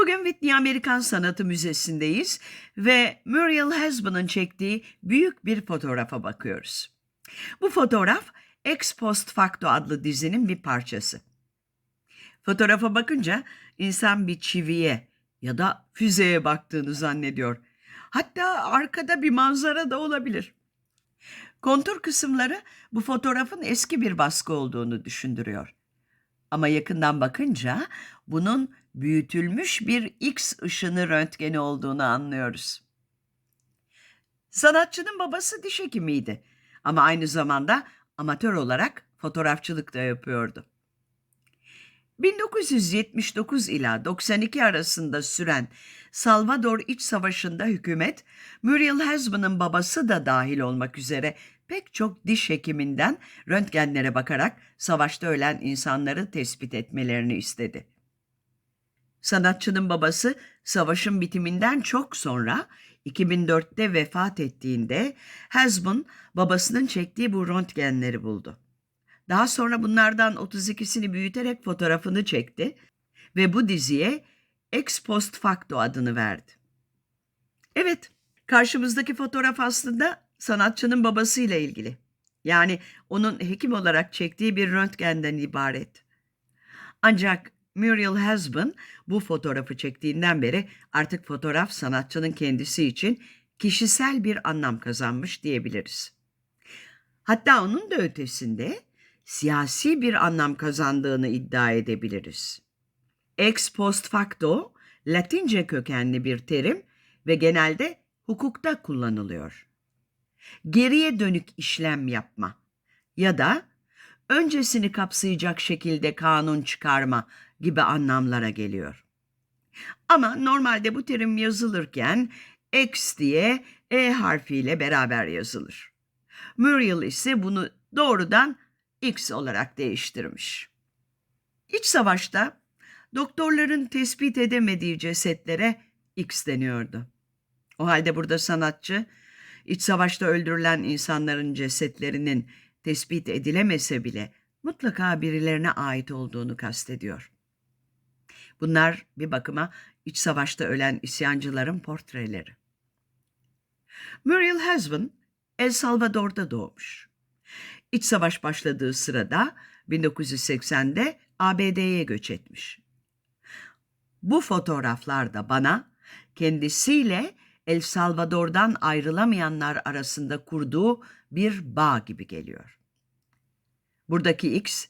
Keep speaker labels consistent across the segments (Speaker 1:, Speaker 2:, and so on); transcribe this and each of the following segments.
Speaker 1: Bugün Whitney Amerikan Sanatı Müzesi'ndeyiz ve Muriel Husband'ın çektiği büyük bir fotoğrafa bakıyoruz. Bu fotoğraf Ex Post Facto adlı dizinin bir parçası. Fotoğrafa bakınca insan bir çiviye ya da füzeye baktığını zannediyor. Hatta arkada bir manzara da olabilir. Kontur kısımları bu fotoğrafın eski bir baskı olduğunu düşündürüyor. Ama yakından bakınca bunun büyütülmüş bir X ışını röntgeni olduğunu anlıyoruz. Sanatçının babası diş hekimiydi ama aynı zamanda amatör olarak fotoğrafçılık da yapıyordu. 1979 ila 92 arasında süren Salvador İç Savaşı'nda hükümet, Muriel Husband'ın babası da dahil olmak üzere pek çok diş hekiminden röntgenlere bakarak savaşta ölen insanları tespit etmelerini istedi. Sanatçının babası savaşın bitiminden çok sonra 2004'te vefat ettiğinde Husband babasının çektiği bu röntgenleri buldu. Daha sonra bunlardan 32'sini büyüterek fotoğrafını çekti ve bu diziye Ex Post Facto adını verdi. Evet, karşımızdaki fotoğraf aslında sanatçının babasıyla ilgili. Yani onun hekim olarak çektiği bir röntgenden ibaret. Ancak Muriel Husband bu fotoğrafı çektiğinden beri artık fotoğraf sanatçının kendisi için kişisel bir anlam kazanmış diyebiliriz. Hatta onun da ötesinde siyasi bir anlam kazandığını iddia edebiliriz. Ex post facto Latince kökenli bir terim ve genelde hukukta kullanılıyor. Geriye dönük işlem yapma ya da öncesini kapsayacak şekilde kanun çıkarma gibi anlamlara geliyor. Ama normalde bu terim yazılırken X diye E harfiyle beraber yazılır. Muriel ise bunu doğrudan X olarak değiştirmiş. İç savaşta doktorların tespit edemediği cesetlere X deniyordu. O halde burada sanatçı iç savaşta öldürülen insanların cesetlerinin tespit edilemese bile mutlaka birilerine ait olduğunu kastediyor. Bunlar bir bakıma iç savaşta ölen isyancıların portreleri. Muriel Husband El Salvador'da doğmuş. İç savaş başladığı sırada 1980'de ABD'ye göç etmiş. Bu fotoğraflarda bana kendisiyle El Salvador'dan ayrılamayanlar arasında kurduğu bir bağ gibi geliyor. Buradaki X,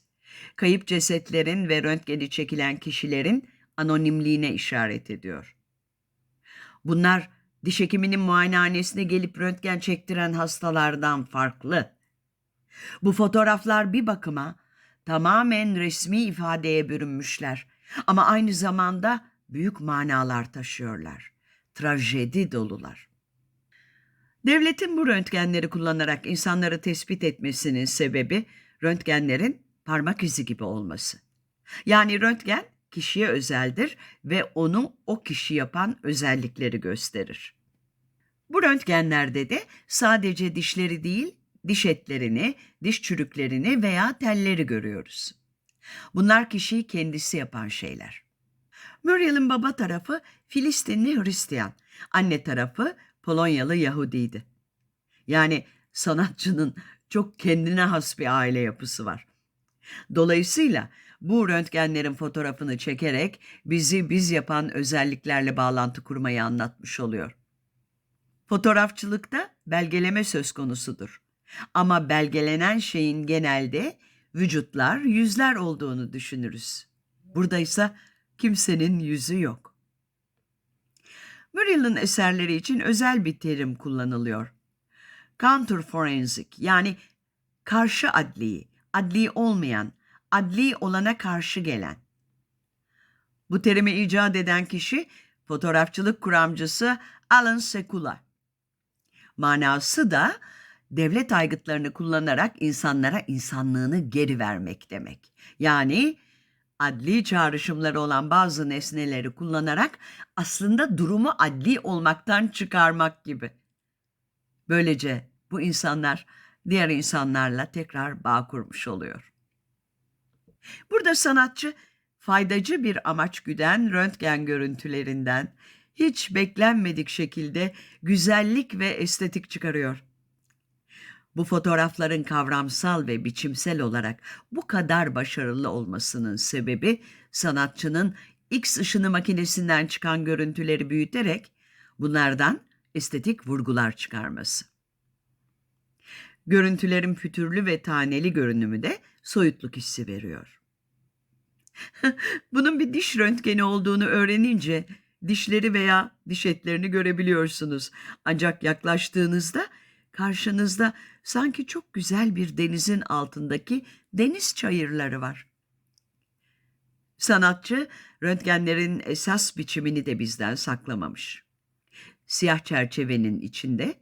Speaker 1: kayıp cesetlerin ve röntgeni çekilen kişilerin anonimliğine işaret ediyor. Bunlar diş hekiminin muayenehanesine gelip röntgen çektiren hastalardan farklı. Bu fotoğraflar bir bakıma tamamen resmi ifadeye bürünmüşler ama aynı zamanda büyük manalar taşıyorlar. Trajedi dolular. Devletin bu röntgenleri kullanarak insanları tespit etmesinin sebebi röntgenlerin parmak izi gibi olması. Yani röntgen kişiye özeldir ve onu o kişi yapan özellikleri gösterir. Bu röntgenlerde de sadece dişleri değil, diş etlerini, diş çürüklerini veya telleri görüyoruz. Bunlar kişiyi kendisi yapan şeyler. Muriel'in baba tarafı Filistinli Hristiyan, anne tarafı Polonyalı Yahudiydi. Yani sanatçının çok kendine has bir aile yapısı var. Dolayısıyla bu röntgenlerin fotoğrafını çekerek bizi biz yapan özelliklerle bağlantı kurmayı anlatmış oluyor. Fotoğrafçılıkta belgeleme söz konusudur. Ama belgelenen şeyin genelde vücutlar, yüzler olduğunu düşünürüz. Burada ise kimsenin yüzü yok. Muriel'in eserleri için özel bir terim kullanılıyor. Counterforensic yani karşı adli, adli olmayan, adli olana karşı gelen. Bu terimi icat eden kişi fotoğrafçılık kuramcısı Alan Sekula. Manası da devlet aygıtlarını kullanarak insanlara insanlığını geri vermek demek. Yani adli çağrışımları olan bazı nesneleri kullanarak aslında durumu adli olmaktan çıkarmak gibi. Böylece bu insanlar diğer insanlarla tekrar bağ kurmuş oluyor. Burada sanatçı faydacı bir amaç güden röntgen görüntülerinden hiç beklenmedik şekilde güzellik ve estetik çıkarıyor. Bu fotoğrafların kavramsal ve biçimsel olarak bu kadar başarılı olmasının sebebi sanatçının X ışını makinesinden çıkan görüntüleri büyüterek bunlardan estetik vurgular çıkarması. Görüntülerin pütürlü ve taneli görünümü de soyutluk hissi veriyor. Bunun bir diş röntgeni olduğunu öğrenince dişleri veya diş etlerini görebiliyorsunuz. Ancak yaklaştığınızda karşınızda sanki çok güzel bir denizin altındaki deniz çayırları var. Sanatçı röntgenlerin esas biçimini de bizden saklamamış. Siyah çerçevenin içinde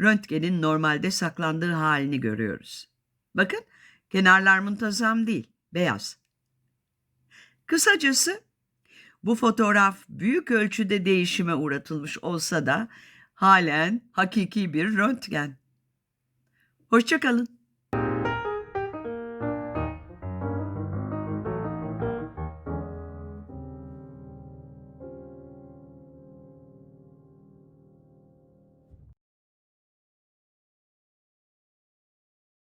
Speaker 1: röntgenin normalde saklandığı halini görüyoruz. Bakın kenarlar muntazam değil, beyaz. Kısacası bu fotoğraf büyük ölçüde değişime uğratılmış olsa da halen hakiki bir röntgen. Hoşçakalın.